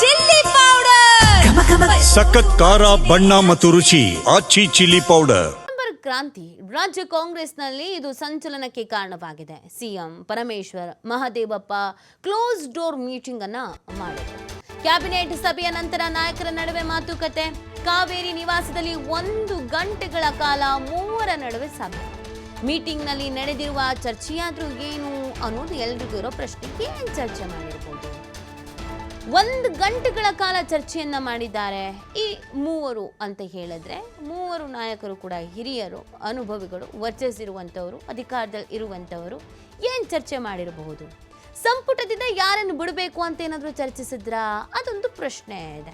Chilli powder. ಸಖತ್ ಖಾರ ಬಣ್ಣ ಮತ್ತು ರುಚಿ ಆಚಿ ಚಿಲ್ಲಿ ಪೌಡರ್. ಕ್ರಾಂತಿ ರಾಜ್ಯ ಕಾಂಗ್ರೆಸ್ನಲ್ಲಿ ಇದು ಸಂಚಲನಕ್ಕೆ ಕಾರಣವಾಗಿದೆ. CM Parameshwar Mahadevappa close door meeting ಅನ್ನ ಮಾಡಿದರು. ಕ್ಯಾಬಿನೆಟ್ ಸಭೆಯ ನಂತರ ನಾಯಕರ ನಡುವೆ ಮಾತುಕತೆ. ಕಾವೇರಿ ನಿವಾಸದಲ್ಲಿ ಒಂದು ಗಂಟೆಗಳ ಕಾಲ ಮೂವರ ನಡುವೆ ಸಭೆ. ಮೀಟಿಂಗ್ನಲ್ಲಿ ನಡೆದಿರುವ ಚರ್ಚೆಯಾದರೂ ಏನು ಅನ್ನೋದು ಎಲ್ರಿಗೂ ಇರೋ ಪ್ರಶ್ನೆ. ಏನು ಚರ್ಚೆ ಮಾಡಿರ್ಬೋದು ಒಂದು ಗಂಟೆಗಳ ಕಾಲ ಚರ್ಚೆಯನ್ನ ಮಾಡಿದ್ದಾರೆ. ಈ ಮೂವರು ಅಂತ ಹೇಳಿದ್ರೆ ಮೂವರು ನಾಯಕರು ಕೂಡ ಹಿರಿಯರು, ಅನುಭವಿಗಳು ವರ್ಚಸ್ಸಿರುವಂಥವರು ಅಧಿಕಾರದಲ್ಲಿ ಇರುವಂಥವರು ಏನು ಚರ್ಚೆ ಮಾಡಿರಬಹುದು? ಸಂಪುಟದಿಂದ ಯಾರನ್ನು ಬಿಡಬೇಕು ಅಂತ ಏನಾದರೂ ಚರ್ಚಿಸಿದ್ರಾ? ಅದೊಂದು ಪ್ರಶ್ನೆ ಇದೆ.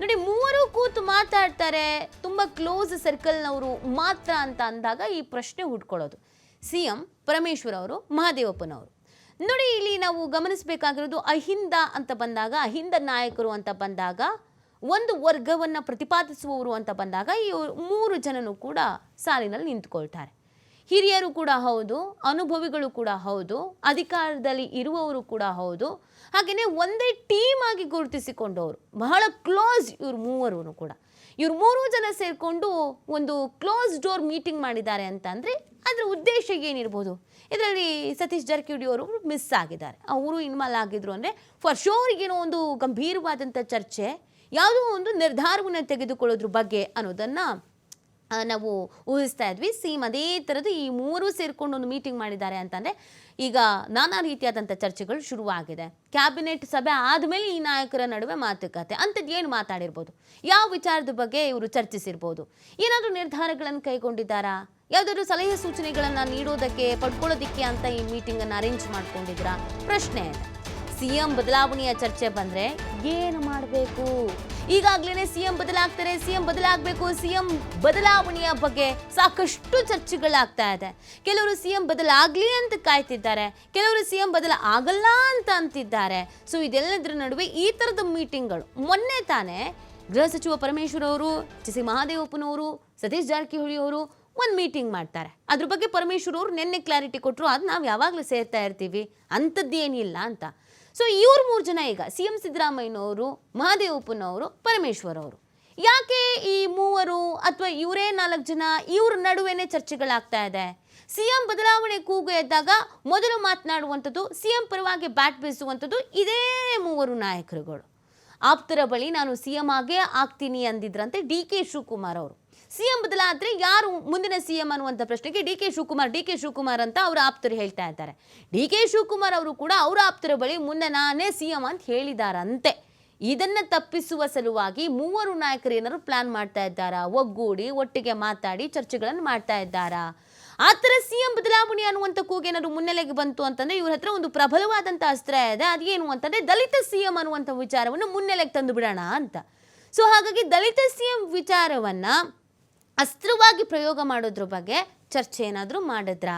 ನೋಡಿ, ಮೂವರು ಕೂತು ಮಾತಾಡ್ತಾರೆ, ತುಂಬ ಕ್ಲೋಸ್ ಸರ್ಕಲ್ನವರು ಮಾತ್ರ ಅಂತ ಅಂದಾಗ ಈ ಪ್ರಶ್ನೆ ಹುಡ್ಕೊಳ್ಳೋದು. ಸಿ ಎಂ ಪರಮೇಶ್ವರ್ ಅವರು, ಮಹಾದೇವಪ್ಪನವರು. ನೋಡಿ, ಇಲ್ಲಿ ನಾವು ಗಮನಿಸಬೇಕಾಗಿರೋದು ಅಹಿಂದ ಅಂತ ಬಂದಾಗ, ಅಹಿಂದ ನಾಯಕರು ಅಂತ ಬಂದಾಗ, ಒಂದು ವರ್ಗವನ್ನು ಪ್ರತಿಪಾದಿಸುವವರು ಅಂತ ಬಂದಾಗ, ಈ ಮೂರು ಜನನು ಕೂಡ ಸಾಲಿನಲ್ಲಿ ನಿಂತ್ಕೊಳ್ತಾರೆ. ಹಿರಿಯರು ಕೂಡ ಹೌದು, ಅನುಭವಿಗಳು ಕೂಡ ಹೌದು, ಅಧಿಕಾರದಲ್ಲಿ ಇರುವವರು ಕೂಡ ಹೌದು. ಹಾಗೆಯೇ ಒಂದೇ ಟೀಮ್ ಆಗಿ ಗುರುತಿಸಿಕೊಂಡವರು, ಬಹಳ ಕ್ಲೋಸ್ ಇವರು ಮೂವರು ಕೂಡ. ಇವ್ರು ಮೂರು ಜನ ಸೇರಿಕೊಂಡು ಒಂದು ಕ್ಲೋಸ್ ಡೋರ್ ಮೀಟಿಂಗ್ ಮಾಡಿದ್ದಾರೆ ಅಂತ ಅಂದರೆ ಅದರ ಉದ್ದೇಶ ಏನಿರ್ಬೋದು? ಇದರಲ್ಲಿ ಸತೀಶ್ ಜಾರಕಿಹೊಳಿ ಅವರು ಮಿಸ್ ಆಗಿದ್ದಾರೆ. ಅವರು ಇನ್ವಾಲ್ವ್ ಆಗಿದ್ರು ಅಂದರೆ ಫಾರ್ ಶೋರ್ ಏನೋ ಒಂದು ಗಂಭೀರವಾದಂಥ ಚರ್ಚೆ, ಯಾವುದೋ ಒಂದು ನಿರ್ಧಾರವನ್ನು ತೆಗೆದುಕೊಳ್ಳೋದ್ರ ಬಗ್ಗೆ ಅನ್ನೋದನ್ನು ನಾವು ಊಹಿಸ್ತಾ ಇದ್ವಿ. ಸೇಮ್ ಅದೇ ಥರದ್ದು ಈ ಮೂರು ಸೇರಿಕೊಂಡು ಒಂದು ಮೀಟಿಂಗ್ ಮಾಡಿದ್ದಾರೆ ಅಂತಂದರೆ, ಈಗ ನಾನಾ ರೀತಿಯಾದಂಥ ಚರ್ಚೆಗಳು ಶುರುವಾಗಿದೆ. ಕ್ಯಾಬಿನೆಟ್ ಸಭೆ ಆದಮೇಲೆ ಈ ನಾಯಕರ ನಡುವೆ ಮಾತುಕತೆ, ಅಂಥದ್ದು ಏನು ಮಾತಾಡಿರ್ಬೋದು? ಯಾವ ವಿಚಾರದ ಬಗ್ಗೆ ಇವರು ಚರ್ಚಿಸಿರ್ಬೋದು? ಏನಾದರೂ ನಿರ್ಧಾರಗಳನ್ನು ಕೈಗೊಂಡಿದ್ದಾರಾ? ಯಾವುದಾದ್ರು ಸಲಹೆ ಸೂಚನೆಗಳನ್ನು ನೀಡೋದಕ್ಕೆ, ಪಡ್ಕೊಳ್ಳೋದಕ್ಕೆ ಅಂತ ಈ ಮೀಟಿಂಗನ್ನು ಅರೇಂಜ್ ಮಾಡ್ಕೊಂಡಿದ್ದೀರಾ? ಪ್ರಶ್ನೆ. ಸಿ ಸಿಎಂ ಬದಲಾವಣೆಯ ಚರ್ಚೆ ಬಂದ್ರೆ ಏನು ಮಾಡಬೇಕು? ಈಗಾಗಲೇ ಸಿಎಂ ಬದಲಾಗ್ತಾರೆ, ಸಿಎಂ ಬದಲಾಗಬೇಕು, ಸಿಎಂ ಬದಲಾವಣೆಯ ಬಗ್ಗೆ ಸಾಕಷ್ಟು ಚರ್ಚೆಗಳಾಗ್ತಾ ಇದೆ. ಕೆಲವರು ಸಿಎಂ ಬದಲಾಗಲಿ ಅಂತ ಕಾಯ್ತಿದ್ದಾರೆ, ಕೆಲವರು ಸಿಎಂ ಬದಲ ಆಗಲ್ಲ ಅಂತ ಅಂತಿದ್ದಾರೆ. ಸೊ ಇದೆಲ್ಲದರ ನಡುವೆ ಈ ಥರದ ಮೀಟಿಂಗ್ಗಳು. ಮೊನ್ನೆ ತಾನೇ ಗೃಹ ಸಚಿವ ಪರಮೇಶ್ವರ್ ಅವರು ಜಿ ಸಿ ಮಹಾದೇವಪ್ಪನವರು, ಸತೀಶ್ ಜಾರಕಿಹೊಳಿ ಅವರು ಒಂದು ಮೀಟಿಂಗ್ ಮಾಡ್ತಾರೆ. ಅದ್ರ ಬಗ್ಗೆ ಪರಮೇಶ್ವರ್ ಅವರು ನಿನ್ನೆ ಕ್ಲಾರಿಟಿ ಕೊಟ್ಟರು ಅದು ನಾವು ಯಾವಾಗಲೂ ಸೇರ್ತಾ ಇರ್ತೀವಿ, ಅಂಥದ್ದೇನಿಲ್ಲ ಅಂತ. ಸೊ ಇವ್ರು ಮೂರು ಜನ ಈಗ ಸಿ ಎಂ ಸಿದ್ದರಾಮಯ್ಯನವರು, ಮಹಾದೇವಪ್ಪನವರು ಪರಮೇಶ್ವರ್ ಅವರು ಯಾಕೆ ಈ ಮೂವರು ಅಥವಾ ಇವರೇ ನಾಲ್ಕು ಜನ ಇವ್ರ ನಡುವೆನೇ ಚರ್ಚೆಗಳಾಗ್ತಾ ಇದೆ? ಸಿ ಎಂ ಬದಲಾವಣೆ ಕೂಗು ಎದ್ದಾಗ ಮೊದಲು ಮಾತನಾಡುವಂಥದ್ದು ಸಿ ಎಂ ಪರವಾಗಿ ಬ್ಯಾಟ್ ಬೀಸುವಂಥದ್ದು ಇದೇ ಮೂವರು ನಾಯಕರುಗಳು. ಆಪ್ತರ ಬಳಿ ನಾನು ಸಿ ಎಂ ಆಗೇ ಆಗ್ತೀನಿ ಅಂದಿದ್ರಂತೆ ಡಿ ಕೆ ಶಿವಕುಮಾರ್ ಅವರು. ಸಿ ಎಂ ಬದಲಾದ್ರೆ ಯಾರು ಮುಂದಿನ ಸಿಎಂ ಅನ್ನುವಂಥ ಪ್ರಶ್ನೆಗೆ D K Shivakumar, D K Shivakumar ಅಂತ ಅವರ ಆಪ್ತರು ಹೇಳ್ತಾ ಇದ್ದಾರೆ. ಡಿ ಕೆ ಶಿವಕುಮಾರ್ ಅವರು ಕೂಡ ಅವರ ಆಪ್ತರ ಬಳಿ ಮುಂದೆ ನಾನೇ ಸಿಎಂ ಅಂತ ಹೇಳಿದಾರಂತೆ. ಇದನ್ನು ತಪ್ಪಿಸುವ ಸಲುವಾಗಿ ಮೂವರು ನಾಯಕರು ಏನಾದ್ರು ಪ್ಲಾನ್ ಮಾಡ್ತಾ ಇದ್ದಾರಾ? ಒಗ್ಗೂಡಿ, ಒಟ್ಟಿಗೆ ಮಾತಾಡಿ ಚರ್ಚೆಗಳನ್ನು ಮಾಡ್ತಾ ಇದ್ದಾರಾ? ಆ ಥರ ಸಿ ಎಂ ಬದಲಾವಣೆ ಅನ್ನುವಂಥ ಕೂಗೇನಾದ್ರು ಮುನ್ನೆಲೆಗೆ ಬಂತು ಅಂತಂದ್ರೆ ಇವ್ರ ಹತ್ರ ಒಂದು ಪ್ರಬಲವಾದಂಥ ಅಸ್ತ್ರ ಇದೆ. ಅದೇನು ಅಂತಂದ್ರೆ ದಲಿತ ಸಿ ಎಂ ಅನ್ನುವಂಥ ವಿಚಾರವನ್ನು ಮುನ್ನೆಲೆಗೆ ತಂದು ಬಿಡೋಣ ಅಂತ. ಸೊ ಹಾಗಾಗಿ ದಲಿತ ಸಿ ಎಂ ವಿಚಾರವನ್ನ ಅಸ್ತ್ರವಾಗಿ ಪ್ರಯೋಗ ಮಾಡೋದ್ರ ಬಗ್ಗೆ ಚರ್ಚೆ ಏನಾದರೂ ಮಾಡಿದ್ರಾ?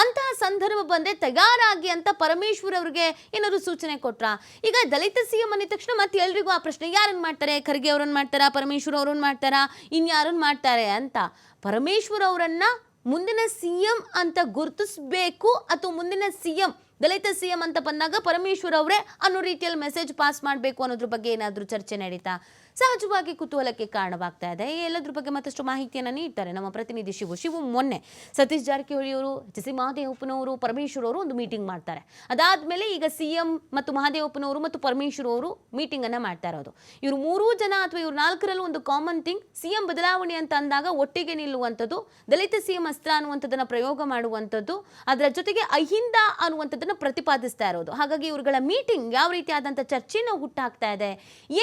ಅಂತಹ ಸಂದರ್ಭ ಬಂದರೆ ತಯಾರಾಗಿ ಅಂತ ಪರಮೇಶ್ವರ್ ಅವ್ರಿಗೆ ಏನಾದ್ರು ಸೂಚನೆ ಕೊಟ್ರಾ? ಈಗ ದಲಿತ ಸಿ ಎಂ ಅಂದ ತಕ್ಷಣ ಮತ್ತೆ ಎಲ್ರಿಗೂ ಆ ಪ್ರಶ್ನೆ ಯಾರನ್ನು ಮಾಡ್ತಾರೆ? ಖರ್ಗೆ ಅವ್ರನ್ನ ಮಾಡ್ತಾರಾ? ಪರಮೇಶ್ವರ್ ಅವ್ರನ್ನ ಮಾಡ್ತಾರಾ? ಇನ್ಯಾರನ್ನು ಮಾಡ್ತಾರೆ ಅಂತ. ಪರಮೇಶ್ವರ್ ಅವರನ್ನ ಮುಂದಿನ ಸಿ ಎಂ ಅಂತ ಗುರುತಿಸ್ಬೇಕು ಅಥವಾ ಮುಂದಿನ C M Dalit C M ಅಂತ ಬಂದಾಗ ಪರಮೇಶ್ವರ್ ಅವರೇ ಅನ್ನೋ ರೀತಿಯಲ್ಲಿ ಮೆಸೇಜ್ ಪಾಸ್ ಮಾಡಬೇಕು ಅನ್ನೋದ್ರ ಬಗ್ಗೆ ಏನಾದರೂ ಚರ್ಚೆ ನಡೀತಾ? ಸಹಜವಾಗಿ ಕುತೂಹಲಕ್ಕೆ ಕಾರಣವಾಗ್ತಾ ಇದೆ. ಎಲ್ಲದ್ರ ಬಗ್ಗೆ ಮತ್ತಷ್ಟು ಮಾಹಿತಿಯನ್ನು ನೀಡ್ತಾರೆ ನಮ್ಮ ಪ್ರತಿನಿಧಿ ಶಿವು. ಶಿವು ಮೊನ್ನೆ ಸತೀಶ್ ಜಾರಕಿಹೊಳಿ ಅವರು ಎಚ್ ಸಿ ಮಹಾದೇವಪ್ಪನವರು ಪರಮೇಶ್ವರ್ ಅವರು ಒಂದು ಮೀಟಿಂಗ್ ಮಾಡ್ತಾರೆ. ಅದಾದ್ಮೇಲೆ ಈಗ ಸಿ ಎಂ ಮತ್ತು ಮಹಾದೇವಪ್ಪನವರು ಮತ್ತು ಪರಮೇಶ್ವರ್ ಅವರು ಮೀಟಿಂಗ್ ಅನ್ನ ಮಾಡ್ತಾ ಇರೋದು. ಇವರು ಮೂರೂ ಜನ ಅಥವಾ ಇವರು ನಾಲ್ಕರಲ್ಲೂ ಒಂದು ಕಾಮನ್ ಥಿಂಗ್ ಸಿ ಎಂ ಬದಲಾವಣೆ ಅಂತ ಅಂದಾಗ ಒಟ್ಟಿಗೆ ನಿಲ್ಲುವಂಥದ್ದು, ದಲಿತ ಸಿ ಎಂ ಅಸ್ತ್ರ ಅನ್ನುವಂಥದ್ದನ್ನ ಪ್ರಯೋಗ ಮಾಡುವಂಥದ್ದು, ಅದರ ಜೊತೆಗೆ ಅಹಿಂದ ಅನ್ನುವಂಥದ್ದನ್ನ ಪ್ರತಿಪಾದಿಸ್ತಾ ಇರೋದು. ಹಾಗಾಗಿ ಇವ್ರುಗಳ ಮೀಟಿಂಗ್ ಯಾವ ರೀತಿಯಾದಂಥ ಚರ್ಚೆನ ಹುಟ್ಟಾಕ್ತಾ ಇದೆ,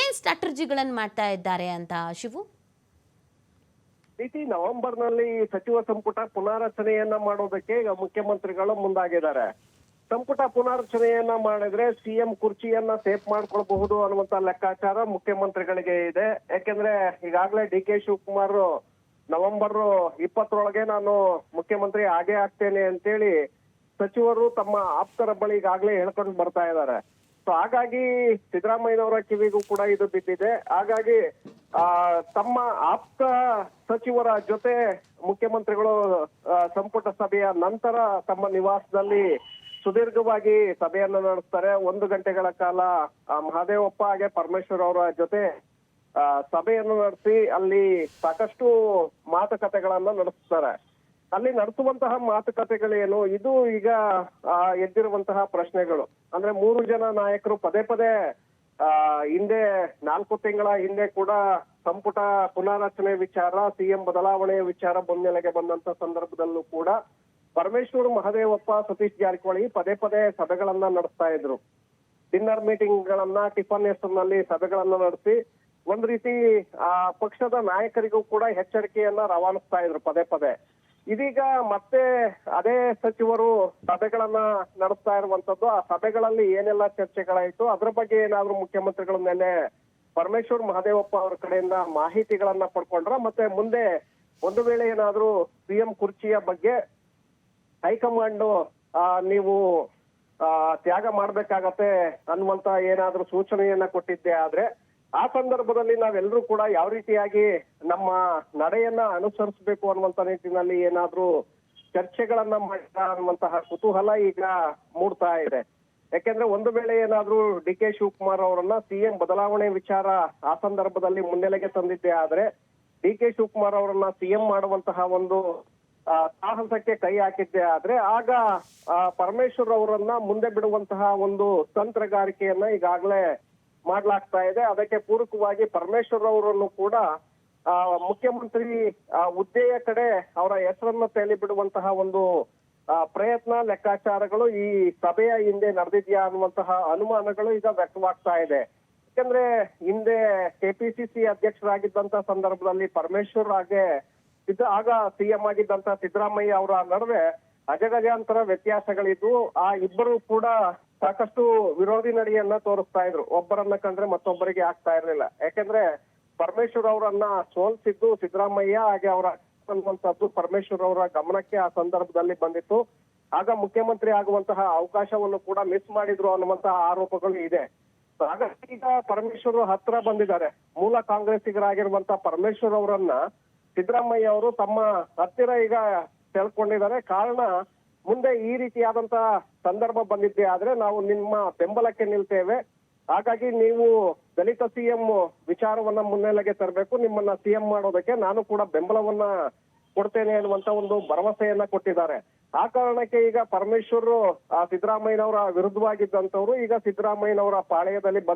ಏನ್ ಸ್ಟ್ರಾಟಜಿಗಳನ್ನು ಮಾಡ್ತಾ ಇದ್ದಾರೆ ಅಂತ ಶಿವು? ರೀತಿ ನವೆಂಬರ್ನಲ್ಲಿ ಸಚಿವ ಸಂಪುಟ ಪುನಾರಚನೆಯನ್ನ ಮಾಡೋದಕ್ಕೆ ಈಗ ಮುಖ್ಯಮಂತ್ರಿಗಳು ಮುಂದಾಗಿದ್ದಾರೆ. ಸಂಪುಟ ಪುನಾರಚನೆಯನ್ನ ಮಾಡಿದ್ರೆ ಸಿಎಂ ಕುರ್ಚಿಯನ್ನ ಸೇಫ್ ಮಾಡ್ಕೊಳ್ಬಹುದು ಅನ್ನುವಂತ ಲೆಕ್ಕಾಚಾರ ಮುಖ್ಯಮಂತ್ರಿಗಳಿಗೆ ಇದೆ. ಯಾಕೆಂದ್ರೆ ಈಗಾಗಲೇ ಡಿ ಕೆ ಶಿವಕುಮಾರ್ ನವೆಂಬರ್ ಇಪ್ಪತ್ತರೊಳಗೆ ನಾನು ಮುಖ್ಯಮಂತ್ರಿ ಆಗೇ ಆಗ್ತೇನೆ ಅಂತೇಳಿ ಸಚಿವರು ತಮ್ಮ ಆಪ್ತರ ಬಳಿ ಈಗಾಗಲೇ ಹೇಳ್ಕೊಂಡು ಬರ್ತಾ ಇದ್ದಾರೆ. ಸೊ ಹಾಗಾಗಿ ಸಿದ್ದರಾಮಯ್ಯನವರ ಕಿವಿಗೂ ಕೂಡ ಇದು ಬಿದ್ದಿದೆ. ಹಾಗಾಗಿ ತಮ್ಮ ಆಪ್ತ ಸಚಿವರ ಜೊತೆ ಮುಖ್ಯಮಂತ್ರಿಗಳು ಸಂಪುಟ ಸಭೆಯ ನಂತರ ತಮ್ಮ ನಿವಾಸದಲ್ಲಿ ಸುದೀರ್ಘವಾಗಿ ಸಭೆಯನ್ನು ನಡೆಸ್ತಾರೆ. ಒಂದು ಗಂಟೆಗಳ ಕಾಲ ಮಹಾದೇವಪ್ಪ ಹಾಗೆ ಪರಮೇಶ್ವರ್ ಅವರ ಜೊತೆ ಸಭೆಯನ್ನು ನಡೆಸಿ ಅಲ್ಲಿ ಸಾಕಷ್ಟು ಮಾತುಕತೆಗಳನ್ನ ನಡೆಸ್ತಾರೆ. ಅಲ್ಲಿ ನಡೆಸುವಂತಹ ಮಾತುಕತೆಗಳೇನು? ಇದು ಈಗ ಎದ್ದಿರುವಂತಹ ಪ್ರಶ್ನೆಗಳು. ಅಂದ್ರೆ ಮೂರು ಜನ ನಾಯಕರು ಪದೇ ಪದೇ, ಆ, ಹಿಂದೆ ನಾಲ್ಕು ತಿಂಗಳ ಹಿಂದೆ ಕೂಡ ಸಂಪುಟ ಪುನಾರಚನೆ ವಿಚಾರ, ಸಿಎಂ ಬದಲಾವಣೆಯ ವಿಚಾರ ಬೆನ್ನೆಲೆಗೆ ಬಂದಂತ ಸಂದರ್ಭದಲ್ಲೂ ಕೂಡ ಪರಮೇಶ್ವರ್ ಮಹದೇವಪ್ಪ, ಸತೀಶ್ ಜಾರಕಿಹೊಳಿ ಪದೇ ಪದೇ ಸಭೆಗಳನ್ನ ನಡೆಸ್ತಾ ಇದ್ರು. ಡಿನ್ನರ್ ಮೀಟಿಂಗ್ ಗಳನ್ನ ಟಿಫನ್ ಹೆಸರಿನಲ್ಲಿ ಸಭೆಗಳನ್ನ ನಡೆಸಿ ಒಂದ್ ರೀತಿ, ಆ, ಪಕ್ಷದ ನಾಯಕರಿಗೂ ಕೂಡ ಎಚ್ಚರಿಕೆಯನ್ನ ರವಾನಿಸ್ತಾ ಇದ್ರು ಪದೇ ಪದೇ. ಇದೀಗ ಮತ್ತೆ ಅದೇ ಸಚಿವರು ಸಭೆಗಳನ್ನ ನಡೆಸ್ತಾ ಇರುವಂತದ್ದು, ಆ ಸಭೆಗಳಲ್ಲಿ ಏನೆಲ್ಲ ಚರ್ಚೆಗಳಾಯಿತು, ಅದ್ರ ಬಗ್ಗೆ ಏನಾದ್ರೂ ಮುಖ್ಯಮಂತ್ರಿಗಳ ಮೇಲೆ ಪರಮೇಶ್ವರ್ ಮಹದೇವಪ್ಪ ಅವರ ಕಡೆಯಿಂದ ಮಾಹಿತಿಗಳನ್ನ ಪಡ್ಕೊಂಡ್ರ, ಮತ್ತೆ ಮುಂದೆ ಒಂದು ವೇಳೆ ಏನಾದ್ರೂ ಸಿಎಂ ಕುರ್ಚಿಯ ಬಗ್ಗೆ ಹೈಕಮಾಂಡ್ ನೀವು ತ್ಯಾಗ ಮಾಡ್ಬೇಕಾಗತ್ತೆ ಅನ್ನುವಂತ ಏನಾದ್ರೂ ಸೂಚನೆಯನ್ನ ಕೊಟ್ಟಿದ್ದೆ ಆದ್ರೆ ಆ ಸಂದರ್ಭದಲ್ಲಿ ನಾವೆಲ್ಲರೂ ಕೂಡ ಯಾವ ರೀತಿಯಾಗಿ ನಮ್ಮ ನಡೆಯನ್ನ ಅನುಸರಿಸಬೇಕು ಅನ್ನುವಂತ ನಿಟ್ಟಿನಲ್ಲಿ ಏನಾದ್ರೂ ಚರ್ಚೆಗಳನ್ನ ಮಾಡಿದ ಅನ್ನುವಂತಹ ಕುತೂಹಲ ಈಗ ಮೂಡ್ತಾ ಇದೆ. ಯಾಕೆಂದ್ರೆ ಒಂದು ವೇಳೆ ಏನಾದ್ರೂ ಡಿ ಕೆ ಶಿವಕುಮಾರ್ ಅವರನ್ನ ಸಿಎಂ ಬದಲಾವಣೆ ವಿಚಾರ ಆ ಸಂದರ್ಭದಲ್ಲಿ ಮುನ್ನೆಲೆಗೆ ತಂದಿದ್ದೆ ಆದ್ರೆ ಡಿ ಕೆ ಶಿವಕುಮಾರ್ ಅವರನ್ನ ಸಿಎಂ ಮಾಡುವಂತಹ ಒಂದು ಸಾಹಸಕ್ಕೆ ಕೈ ಹಾಕಿದ್ದೆ ಆದ್ರೆ ಆಗ ಪರಮೇಶ್ವರ್ ಅವರನ್ನ ಮುಂದೆ ಬಿಡುವಂತಹ ಒಂದು ತಂತ್ರಗಾರಿಕೆಯನ್ನ ಈಗಾಗಲೇ ಮಾಡ್ಲಾಗ್ತಾ ಇದೆ. ಅದಕ್ಕೆ ಪೂರಕವಾಗಿ ಪರಮೇಶ್ವರ್ ಅವರನ್ನು ಕೂಡ ಮುಖ್ಯಮಂತ್ರಿ ಹುದ್ದೆಯ ಕಡೆ ಅವರ ಹೆಸರನ್ನು ತೇಲಿ ಬಿಡುವಂತಹ ಒಂದು ಪ್ರಯತ್ನ, ಲೆಕ್ಕಾಚಾರಗಳು ಈ ಸಭೆಯ ಹಿಂದೆ ನಡೆದಿದೆಯಾ ಅನ್ನುವಂತಹ ಅನುಮಾನಗಳು ಈಗ ವ್ಯಕ್ತವಾಗ್ತಾ ಇದೆ. ಯಾಕಂದ್ರೆ ಹಿಂದೆ ಕೆಪಿಸಿಸಿ ಅಧ್ಯಕ್ಷರಾಗಿದ್ದಂತ ಸಂದರ್ಭದಲ್ಲಿ ಪರಮೇಶ್ವರ್ ಹಾಗೆ ಆಗ ಸಿಎಂ ಆಗಿದ್ದಂತ ಸಿದ್ದರಾಮಯ್ಯ ಅವರ ನಡುವೆ ಅಜಗಜಾಂತರ ವ್ಯತ್ಯಾಸಗಳಿದ್ದು ಆ ಇಬ್ಬರು ಕೂಡ ಸಾಕಷ್ಟು ವಿರೋಧಿ ನಡೆಯನ್ನ ತೋರಿಸ್ತಾ ಇದ್ರು. ಒಬ್ಬರನ್ನ ಕಂಡ್ರೆ ಮತ್ತೊಬ್ಬರಿಗೆ ಆಗ್ತಾ ಇರಲಿಲ್ಲ. ಯಾಕಂದ್ರೆ ಪರಮೇಶ್ವರ್ ಅವರನ್ನ ಸೋಲ್ಸಿದ್ದು ಸಿದ್ದರಾಮಯ್ಯ, ಹಾಗೆ ಅವರ ಅನ್ನುವಂಥದ್ದು ಪರಮೇಶ್ವರ್ ಅವರ ಗಮನಕ್ಕೆ ಆ ಸಂದರ್ಭದಲ್ಲಿ ಬಂದಿತ್ತು. ಆಗ ಮುಖ್ಯಮಂತ್ರಿ ಆಗುವಂತಹ ಅವಕಾಶವನ್ನು ಕೂಡ ಮಿಸ್ ಮಾಡಿದ್ರು ಅನ್ನುವಂತಹ ಆರೋಪಗಳು ಇದೆ. ಈಗ ಪರಮೇಶ್ವರ್ ಹತ್ರ ಬಂದಿದ್ದಾರೆ. ಮೂಲ ಕಾಂಗ್ರೆಸ್ಸಿಗರಾಗಿರುವಂತಹ ಪರಮೇಶ್ವರ್ ಅವರನ್ನ ಸಿದ್ದರಾಮಯ್ಯ ಅವರು ತಮ್ಮ ಹತ್ತಿರ ಈಗ ಸೆಳ್ಕೊಂಡಿದ್ದಾರೆ ಕಾರಣ, ಮುಂದೆ ಈ ರೀತಿಯಾದಂತ ಸಂದರ್ಭ ಬಂದಿದ್ದೆ ಆದ್ರೆ ನಾವು ನಿಮ್ಮ ಬೆಂಬಲಕ್ಕೆ ನಿಲ್ತೇವೆ. ಹಾಗಾಗಿ ನೀವು ದಲಿತ ಸಿಎಂ ವಿಚಾರವನ್ನ ಮುನ್ನೆಲೆಗೆ ತರಬೇಕು. ನಿಮ್ಮನ್ನ ಸಿಎಂ ಮಾಡೋದಕ್ಕೆ ನಾನು ಕೂಡ ಬೆಂಬಲವನ್ನ ಕೊಡ್ತೇನೆ ಅನ್ನುವಂತ ಒಂದು ಭರವಸೆಯನ್ನ ಕೊಟ್ಟಿದ್ದಾರೆ. ಆ ಕಾರಣಕ್ಕೆ ಈಗ ಪರಮೇಶ್ವರ್ ಸಿದ್ದರಾಮಯ್ಯನವರ ವಿರುದ್ಧವಾಗಿದ್ದಂತವ್ರು ಈಗ ಸಿದ್ದರಾಮಯ್ಯನವರ ಪಾಳೆಯದಲ್ಲಿ